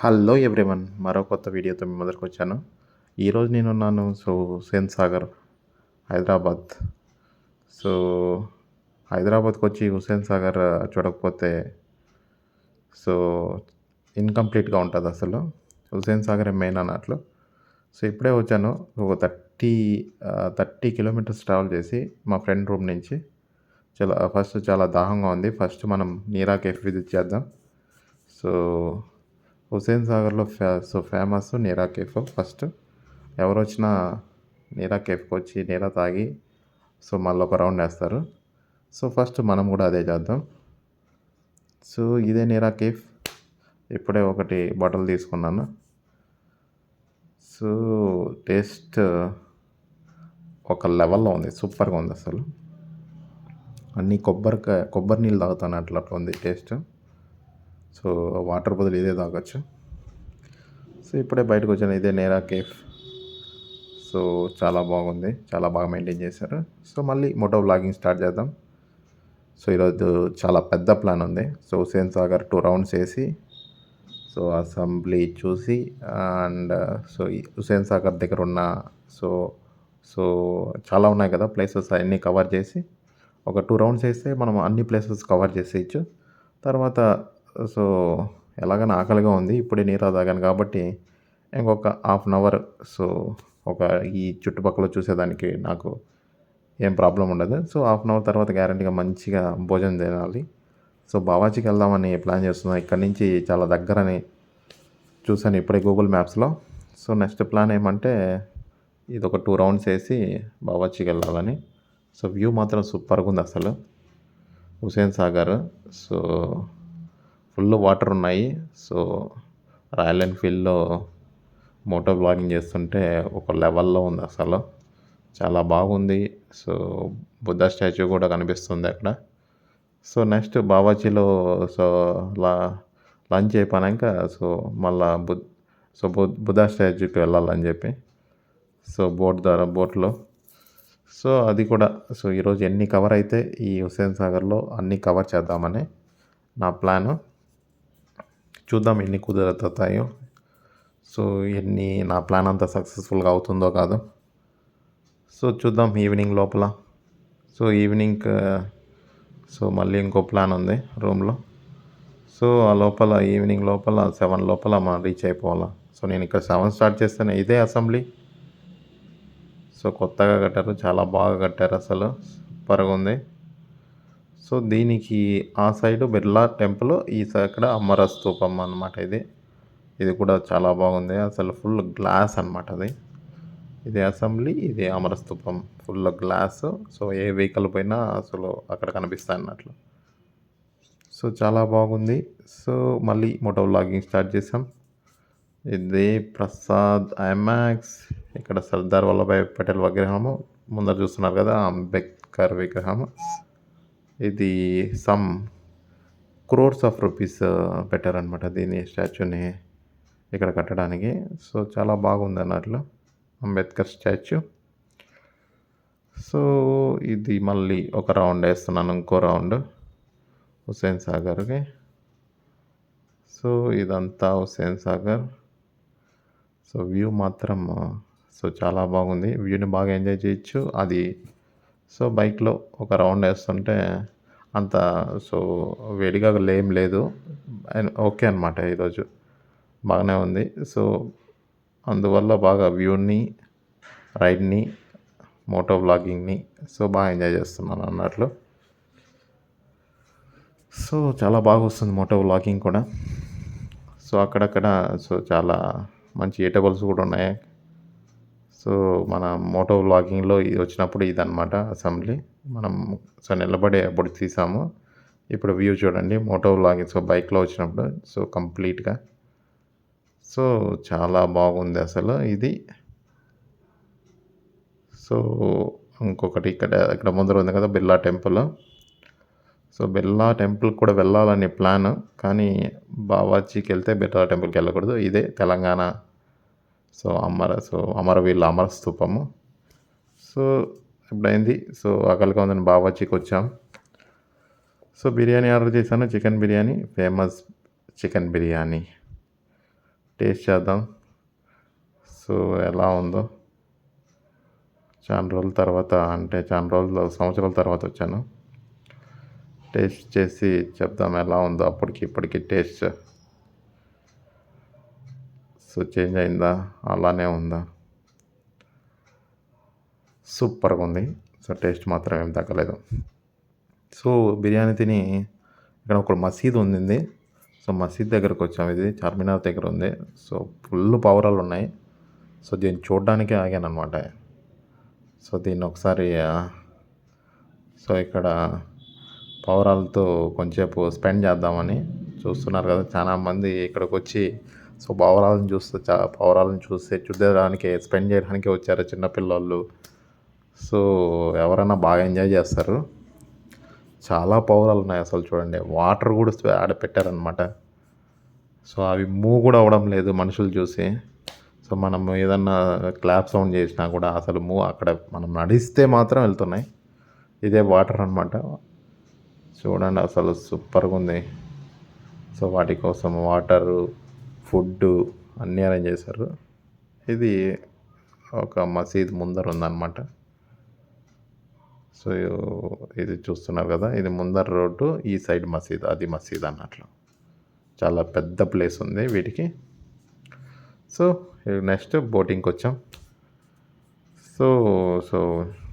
Hello everyone మరో కొత్త వీడియోతో మీ ముందరికి వచ్చాను. ఈరోజు నేనున్నాను సో సేన్ సాగర్ హైదరాబాద్. సో హైదరాబాద్కి వచ్చి హుసేన్ సాగర్ చూడకపోతే సో ఇన్కంప్లీట్గా ఉంటుంది అసలు. హుసేన్ సాగర్ మెయిన్ అన్నట్లు. సో ఇప్పుడే వచ్చాను ఒక థర్టీ థర్టీ కిలోమీటర్స్ ట్రావెల్ చేసి మా ఫ్రెండ్ రూమ్ నుంచి. చాలా ఫస్ట్ చాలా దాహంగా ఉంది. ఫస్ట్ మనం నీరా కేఫ్ విజిట్ చేద్దాం. సో హుసేన్ సాగర్లో ఫే so famous Neera cafe first. ఎవరు వచ్చినా నీరా కేఫ్కి వచ్చి నీరా తాగి సో మళ్ళీ ఒక రౌండ్ వేస్తారు. సో ఫస్ట్ మనం కూడా అదే చేద్దాం. సో ఇదే నీరా కేఫ్. ఇప్పుడే ఒకటి బాటిల్ తీసుకున్నాను. సో టేస్ట్ ఒక లెవెల్లో ఉంది సూపర్గా ఉంది అసలు. అన్నీ కొబ్బరికాయ కొబ్బరి నీళ్ళు తాగుతాను అట్లా అట్లా ఉంది టేస్ట్. సో వాటర్ బదులు ఇదే తాగొచ్చు. సో ఇప్పుడే బయటకు వచ్చాను ఇదే నేరా కేఫ్. సో చాలా బాగుంది చాలా బాగా మెయింటైన్ చేశారు. సో మళ్ళీ మోటో బ్లాగింగ్ స్టార్ట్ చేద్దాం. సో ఈరోజు చాలా పెద్ద ప్లాన్ ఉంది. So Hussain Sagar two rounds వేసి సో అసెంబ్లీ చూసి అండ్ సో హుసేన్ సాగర్ దగ్గర ఉన్న సో సో చాలా ఉన్నాయి కదా ప్లేసెస్ అన్నీ కవర్ చేసి ఒక టూ రౌండ్స్ వేస్తే మనం అన్ని ప్లేసెస్ కవర్ చేసేయచ్చు. తర్వాత సో ఎలాగైనా ఆకలిగా ఉంది ఇప్పుడే నీరు తాగాను కాబట్టి ఇంకొక హాఫ్ అన్ అవర్ సో ఒక ఈ చుట్టుపక్కల చూసేదానికి నాకు ఏం ప్రాబ్లం ఉండదు. సో హాఫ్ అన్ అవర్ తర్వాత గ్యారంటీగా మంచిగా భోజనం తినాలి. సో బావాజీకి వెళ్దామని ప్లాన్ చేస్తున్నాను ఇక్కడ నుంచి చాలా దగ్గరని చూసాను ఇప్పుడే గూగుల్ మ్యాప్స్లో. సో నెక్స్ట్ ప్లాన్ ఏమంటే ఇది ఒక టూ రౌండ్స్ వేసి బావాజీకి వెళ్ళాలని. సో వ్యూ మాత్రం సూపర్గా ఉంది అసలు. Hussain Sagar. So full water ఉన్నాయి. సో రాయల్ ఎన్ఫీల్డ్లో మోటో బ్లాగింగ్ చేస్తుంటే ఒక లెవెల్లో ఉంది అసలు. చాలా బాగుంది. సో బుద్ధ స్టాచ్యూ కూడా కనిపిస్తుంది అక్కడ. సో నెక్స్ట్ బావాజీలో సో లా లంచ్ అయిపోయాక సో మళ్ళా బుద్ సో బుద్ బుద్ధ స్టాచ్యూకి వెళ్ళాలని చెప్పి సో బోట్ ద్వారా బోట్లో. సో అది కూడా సో ఈరోజు ఎన్ని కవర్ అయితే ఈ హుస్సేన్ సాగర్లో అన్నీ కవర్ చేద్దామని నా ప్లాను. చూద్దాం ఎన్ని కుదరతాయో. సో ఎన్ని నా ప్లాన్ అంతా సక్సెస్ఫుల్గా అవుతుందో కాదు. సో చూద్దాం ఈవినింగ్ లోపల. సో ఈవినింగ్ సో మళ్ళీ ఇంకో ప్లాన్ ఉంది రూమ్లో. సో ఆ లోపల ఈవినింగ్ లోపల సెవెన్ లోపల మనం రీచ్ అయిపోవాలా. సో నేను ఇక్కడ సెవెన్ స్టార్ట్ చేస్తాను ఇదే అసెంబ్లీ. సో కొత్తగా కట్టారు చాలా బాగా కట్టారు అసలు. సూపర్గా ఉంది. సో దీనికి ఆ సైడ్ బిర్లా టెంపుల్ ఈ సైడ్ అమర స్తూపం అనమాట ఇది. ఇది కూడా చాలా బాగుంది. అసలు ఫుల్ గ్లాస్ అనమాట అది. ఇది అసెంబ్లీ ఇది Amara Stupam full glass. So ఏ వెహికల్ పోయినా అసలు అక్కడ కనిపిస్తాయి అన్నట్లు. సో చాలా బాగుంది. సో మళ్ళీ మోటో వ్లాగింగ్ స్టార్ట్ చేసాం ఇది ప్రసాద్ ఐమాక్స్. ఇక్కడ సర్దార్ వల్లభాయ్ పటేల్ విగ్రహము. ముందర చూస్తున్నారు కదా అంబేద్కర్ విగ్రహము. ఇది సమ్ క్రోర్స్ ఆఫ్ రూపీస్ పెట్టారనమాట దీని స్టాచ్యూని ఇక్కడ కట్టడానికి. సో చాలా బాగుంది అన్నట్లు అంబేద్కర్ స్టాచ్యూ. సో ఇది మళ్ళీ ఒక రౌండ్ వేస్తున్నాను ఇంకో రౌండ్ హుస్సేన్ సాగర్కి. సో ఇదంతా హుస్సేన్ సాగర్. సో వ్యూ మాత్రం సో చాలా బాగుంది. వ్యూని బాగా ఎంజాయ్ చేయొచ్చు. అది సో బైక్లో ఒక రౌండ్ వేస్తుంటే అంత సో వేడిగా లేం లేదు. ఓకే అనమాట ఈరోజు. బాగానే ఉంది. సో అందువల్ల బాగా వ్యూని రైడ్ని మోటో బ్లాగింగ్ని సో బాగా ఎంజాయ్ చేస్తున్నాను అన్నట్లు. సో చాలా బాగా వస్తుంది మోటో బ్లాగింగ్ కూడా. సో అక్కడక్కడ సో చాలా మంచి ఏటబుల్స్ కూడా ఉన్నాయి. సో మన మోటో వ్లాగింగ్లో ఇది వచ్చినప్పుడు ఇదనమాట అసెంబ్లీ. మనం సో నిలబడే అప్పుడు తీసాము. ఇప్పుడు వ్యూ చూడండి మోటో వ్లాగింగ్. సో బైక్లో వచ్చినప్పుడు సో కంప్లీట్గా. సో చాలా బాగుంది అసలు ఇది. సో ఇంకొకటి ఇక్కడ ఇక్కడ ముందర ఉంది కదా Birla temple. So Birla temple కూడా వెళ్ళాలని ప్లాన్. కానీ బావాజీకి వెళ్తే బిర్లా టెంపుల్కి వెళ్ళకూడదు. ఇదే తెలంగాణ సో అమర సో అమరవీళ్ళ అమర స్థూపము. సో ఇప్పుడైంది. సో ఆకలిగా ఉందని బావాజీకి వచ్చాం. సో బిర్యానీ ఆర్డర్ చేశాను. Chicken biryani famous chicken biryani. Taste చేద్దాం. సో ఎలా ఉందో. చాలా రోజుల తర్వాత అంటే చాలా రోజుల సంవత్సరాల తర్వాత వచ్చాను. టేస్ట్ చేసి చెప్దాం ఎలా ఉందో అప్పటికి ఇప్పటికి టేస్ట్. సో చేంజ్ అయిందా? అలానే ఉందా? సూపర్గా ఉంది. సో టేస్ట్ మాత్రం ఏం తగ్గలేదు. సో బిర్యానీ తిని ఇక్కడ ఒక మసీద్ ఉంది సో మసీద్ దగ్గరకు వచ్చాము ఇది చార్మినార్ దగ్గర ఉంది. సో ఫుల్ పావురాలు ఉన్నాయి. సో దీన్ని చూడడానికే ఆగాను అనమాట సో దీన్ని ఒకసారి సో ఇక్కడ పావురాలతో కొంచెంసేపు స్పెండ్ చేద్దామని చూస్తున్నారు కదా. చాలా మంది ఇక్కడికి వచ్చి సో పావురాలను చూస్తే చా పావురాలను చూస్తే చూడడానికి స్పెండ్ చేయడానికి వచ్చారు చిన్నపిల్లలు సో ఎవరైనా బాగా ఎంజాయ్ చేస్తారు. చాలా పావురాలు ఉన్నాయి అసలు చూడండి. వాటర్ కూడా ఆడ పెట్టారనమాట సో అవి మూవ్ కూడా అవ్వడం లేదు మనుషులు చూసి. సో మనం ఏదన్నా క్లాప్ సౌండ్ చేసినా కూడా అసలు మూవ్ అక్కడ మనం నడిస్తే మాత్రం వెళ్తున్నాయి. ఇదే వాటర్ అనమాట చూడండి అసలు సూపర్గా ఉంది. సో వాటి కోసం వాటరు ఫుడ్ అన్నీ అరేంజ్ చేశారు. ఇది ఒక మసీద్ ముందర ఉందన్నమాట. సో ఇది చూస్తున్నారు కదా ఇది ముందర రోడ్డు ఈ సైడ్ మసీద్ అది మసీద్ అన్నట్లు. చాలా పెద్ద ప్లేస్ ఉంది వీటికి. సో నెక్స్ట్ బోటింగ్కి వచ్చాం. సో సో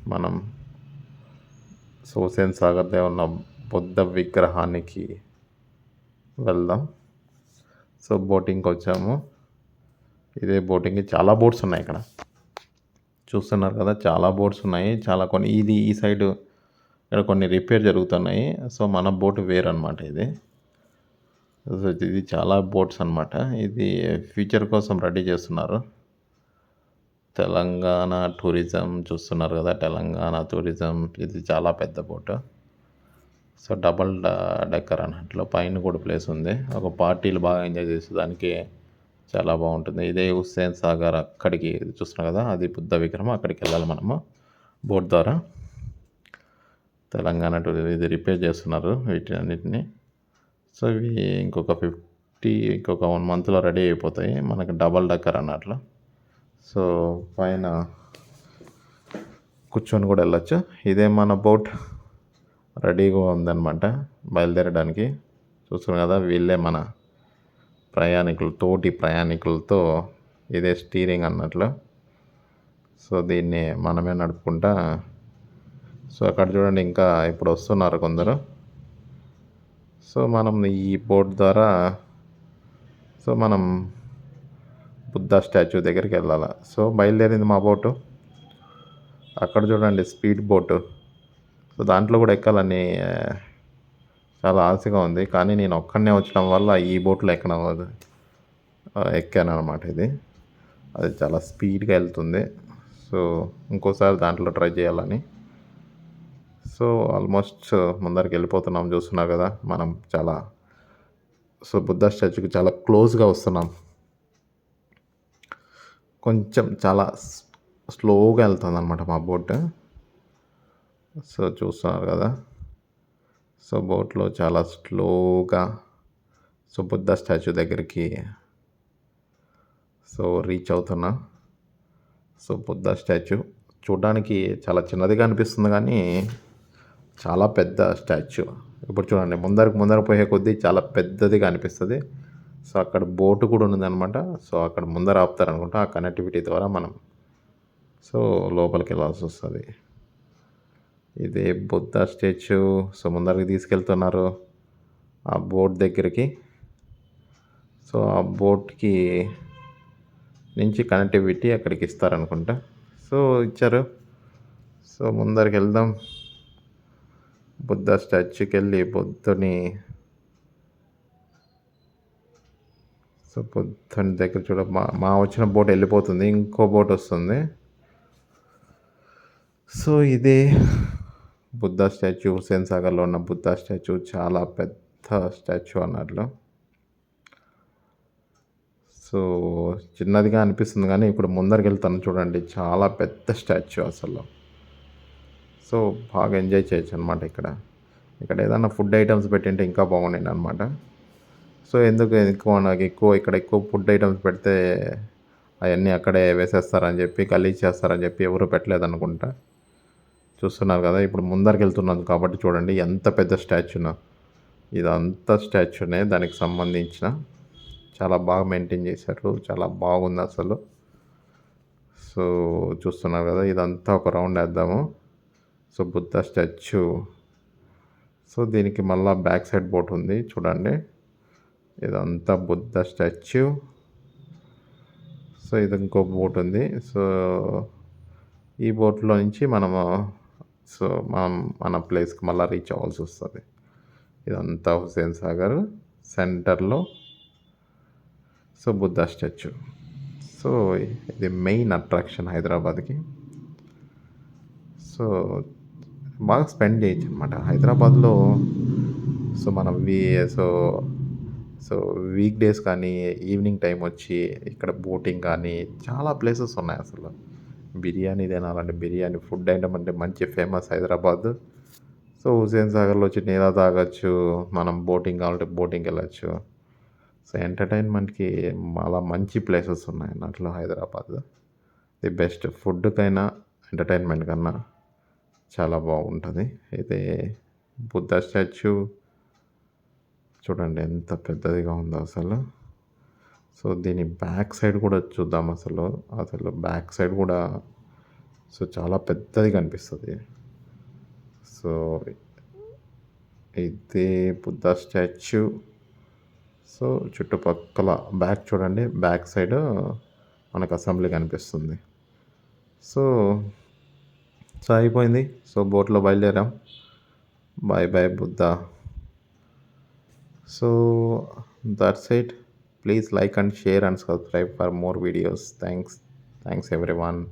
మనం సోసేన్ సాగర్దే ఉన్న బుద్ధ విగ్రహానికి వెళ్దాం. సో బోటింగ్కి వచ్చాము. ఇదే బోటింగ్కి చాలా బోట్స్ ఉన్నాయి ఇక్కడ. చూస్తున్నారు కదా చాలా బోట్స్ ఉన్నాయి. చాలా కొన్ని ఇది ఈ సైడ్ ఇక్కడ కొన్ని రిపేర్ జరుగుతున్నాయి. సో మన బోట్ వేరు అనమాట ఇది. సో ఇది చాలా బోట్స్ అనమాట ఇది ఫ్యూచర్ కోసం రెడీ చేస్తున్నారు. తెలంగాణ టూరిజం చూస్తున్నారు కదా తెలంగాణ టూరిజం. ఇది చాలా పెద్ద బోట్. సో డబల్ డెక్కర్ అన్నట్లో. పైన కూడా ప్లేస్ ఉంది. ఒక పార్టీలు బాగా ఎంజాయ్ చేసేదానికి చాలా బాగుంటుంది. ఇదే హుస్సేన్ సాగర్ అక్కడికి చూస్తున్నాం కదా అది బుద్ధ విగ్రహం. అక్కడికి వెళ్ళాలి మనము. బోట్ ద్వారా తెలంగాణ టూరిజం ఇది రిపేర్ చేస్తున్నారు వీటిని అన్నిటిని సో ఇవి ఇంకొక ఫిఫ్టీ ఇంకొక వన్ మంత్లో రెడీ అయిపోతాయి. మనకి డబల్ డక్కర్ అన్నట్లు. సో పైన కూర్చొని కూడా వెళ్ళొచ్చు. ఇదే మన బోట్. రెడీగా ఉందన్నమాట. బయలుదేరడానికి చూస్తున్నాం కదా వీళ్ళే మన ప్రయాణికులు తోటి ప్రయాణికులతో ఇదే స్టీరింగ్ అన్నట్లు. సో దీన్ని మనమే నడుపుకుంటా. సో అక్కడ చూడండి ఇంకా ఇప్పుడు వస్తున్నారు కొందరు. సో మనం ఈ బోట్ ద్వారా సో మనం బుద్ధ స్టాచ్యూ దగ్గరికి వెళ్ళాలి. సో బయలుదేరింది మా బోటు అక్కడ చూడండి స్పీడ్ బోటు సో దాంట్లో కూడా ఎక్కాలని చాలా ఆశగా ఉంది. కానీ నేను ఒక్కడనే వచ్చడం వల్ల ఈ బోట్లో ఎక్కడం అవ్వదు. ఎక్కాను అనమాట ఇది. అది చాలా స్పీడ్గా వెళ్తుంది. సో ఇంకోసారి దాంట్లో ట్రై చేయాలని. సో ఆల్మోస్ట్ ముందరికి వెళ్ళిపోతున్నాం చూస్తున్నారు కదా మనం చాలా సో బుద్ధ స్టాచ్యూకి చాలా క్లోజ్గా వస్తున్నాం. కొంచెం చాలా స్లోగా వెళ్తుంది అనమాట మా బోట్. సో చూస్తున్నారు కదా. సో బోట్లో చాలా స్లోగా సో బుద్ధ స్టాచ్యూ దగ్గరికి సో రీచ్ అవుతున్నా. సో బుద్ధ స్టాచ్యూ చూడడానికి చాలా చిన్నదిగా అనిపిస్తుంది కానీ చాలా పెద్ద స్టాచ్యూ. ఇప్పుడు చూడండి ముందరకు ముందర పోయే కొద్దీ చాలా పెద్దదిగా అనిపిస్తుంది. సో అక్కడ బోటు కూడా ఉన్నదన్నమాట. సో అక్కడ ముందర ఆపుతారనుకుంటా ఆ కనెక్టివిటీ ద్వారా మనం. సో లోపలికి వెళ్ళాల్సి వస్తుంది. ఇదే బుద్ధ స్టాచ్యూ సో ముందరికి తీసుకెళ్తున్నారు ఆ బోట్ దగ్గరికి. సో ఆ బోట్కి నుంచి కనెక్టివిటీ అక్కడికి ఇస్తారనుకుంటా. సో ఇచ్చారు. సో ముందరికి వెళ్దాం. బుద్ధ స్టాచ్యూకి వెళ్ళి బుద్ధుని సో బుద్ధుని దగ్గర చూడ మా మా వచ్చిన బోట్ వెళ్ళిపోతుంది. ఇంకో బోట్ వస్తుంది. సో ఇదే బుద్ధ స్టాచ్యూ హుసేన్ సాగర్లో ఉన్న బుద్ధ స్టాచ్యూ చాలా పెద్ద స్టాచ్యూ అన్నట్లు. సో చిన్నదిగా అనిపిస్తుంది కానీ ఇప్పుడు ముందరికి వెళ్తాను చూడండి. చాలా పెద్ద స్టాచ్యూ అసలు. సో బాగా ఎంజాయ్ చేయొచ్చు అనమాట ఇక్కడ. ఇక్కడ ఏదైనా ఫుడ్ ఐటమ్స్ పెట్టింటే ఇంకా బాగుండేది అనమాట సో ఎందుకు ఎక్కువ నాకు ఎక్కువ ఇక్కడ ఎక్కువ ఫుడ్ ఐటమ్స్ పెడితే అవన్నీ అక్కడే వేసేస్తారని చెప్పి గలీజ్ చేస్తారని చెప్పి ఎవరు పెట్టలేదు అనుకుంటా చూస్తున్నారు కదా ఇప్పుడు ముందరికి వెళ్తున్నాను కాబట్టి చూడండి ఎంత పెద్ద స్టాచ్యూనో ఇదంతా స్టాచ్యూనే దానికి సంబంధించిన. చాలా బాగా మెయింటైన్ చేశారు చాలా బాగుంది అసలు. సో చూస్తున్నారు కదా ఇదంతా ఒక రౌండ్ వేద్దాము. So Buddha statue. సో దీనికి మళ్ళీ బ్యాక్ సైడ్ బోట్ ఉంది చూడండి. ఇదంతా బుద్ధ స్టాచ్యూ. సో ఇది ఇంకో బోట్ ఉంది. సో ఈ బోట్లో నుంచి మనము సో మనం మన ప్లేస్కి మళ్ళీ రీచ్ అవ్వాల్సి వస్తుంది. ఇదంతా హుసేన్ సాగర్ సెంటర్లో. So Buddha statue. సో ఇది మెయిన్ అట్రాక్షన్ హైదరాబాద్కి. సో బాగా స్పెండ్ చేయొచ్చు అనమాట హైదరాబాద్లో సో మనం we so so weak days కానీ ఈవినింగ్ టైం వచ్చి ఇక్కడ బోటింగ్ కానీ చాలా ప్లేసెస్ ఉన్నాయి అసలు. బిర్యానీ తినాలంటే బిర్యానీ ఫుడ్ ఐటమ్ అంటే మంచి ఫేమస్ హైదరాబాద్. సో హుసేన్ సాగర్లో వచ్చి నీళ్ళ తాగొచ్చు మనం బోటింగ్ కావాలంటే బోటింగ్కి వెళ్ళచ్చు. సో ఎంటర్టైన్మెంట్కి చాలా మంచి ప్లేసెస్ ఉన్నాయి అన్నట్లు హైదరాబాద్. ది బెస్ట్ ఫుడ్కైనా ఎంటర్టైన్మెంట్ కన్నా చాలా బాగుంటుంది. అయితే బుద్ధ స్టాచ్యూ చూడండి ఎంత పెద్దదిగా ఉందో అసలు. సో దీని బ్యాక్ సైడ్ కూడా చూద్దాం అసలు. అసలు బ్యాక్ సైడ్ కూడా సో చాలా పెద్దది కనిపిస్తుంది. సో ఇది బుద్ధ స్టాచ్యూ. సో చుట్టుపక్కల బ్యాక్ చూడండి బ్యాక్ సైడ్ మనకు అసెంబ్లీ కనిపిస్తుంది. సో సో అయిపోయింది. సో బోట్లో బయలుదేరాం. Bye bye Buddha. So that it please like and share and subscribe for more videos. Thanks. Thanks everyone